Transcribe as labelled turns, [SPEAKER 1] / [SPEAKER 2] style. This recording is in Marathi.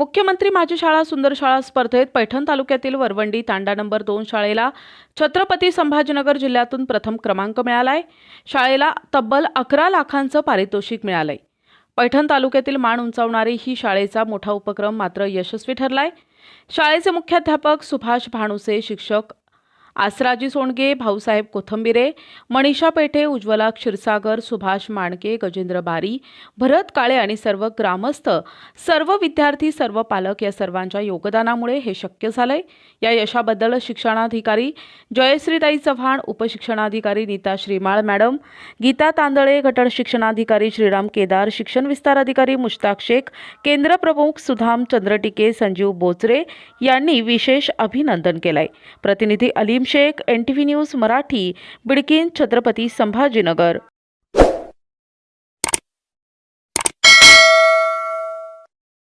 [SPEAKER 1] मुख्यमंत्री माझी शाळा सुंदर शाळा स्पर्धेत पैठण तालुक्यातील वरवंडी तांडा नंबर दोन शाळेला छत्रपती संभाजीनगर जिल्ह्यातून प्रथम क्रमांक मिळाला आहे शाळेला तब्बल अकरा लाखांचं पारितोषिक मिळालं आहे पैठण तालुक्यातील मान उंचावणारी ही शाळेचा मोठा उपक्रम मात्र यशस्वी ठरलाय. शाळेचे मुख्याध्यापक सुभाष भानुसे शिक्षक आसराजी सोंडगे भाऊसाहेब कोथंबिरे मनीषा पेठे उज्ज्वला क्षीरसागर सुभाष माणके गजेंद्र बारी भरत काळे आणि सर्व ग्रामस्थ सर्व विद्यार्थी सर्व पालक या सर्वांच्या योगदानामुळे हे शक्य झालंय. या यशाबद्दल शिक्षणाधिकारी जयश्रीताई चव्हाण उपशिक्षणाधिकारी नीता श्रीमाळ मॅडम गीता तांदळे गटड शिक्षणाधिकारी श्रीराम केदार शिक्षण विस्तार अधिकारी मुश्ताक शेख केंद्र प्रमुख सुधाम चंद्रटिके संजीव बोचरे यांनी विशेष अभिनंदन केलंय. प्रतिनिधी Alim Shaikh N T V news Marathi Bidkin Chhatrapati Sambhajinagar.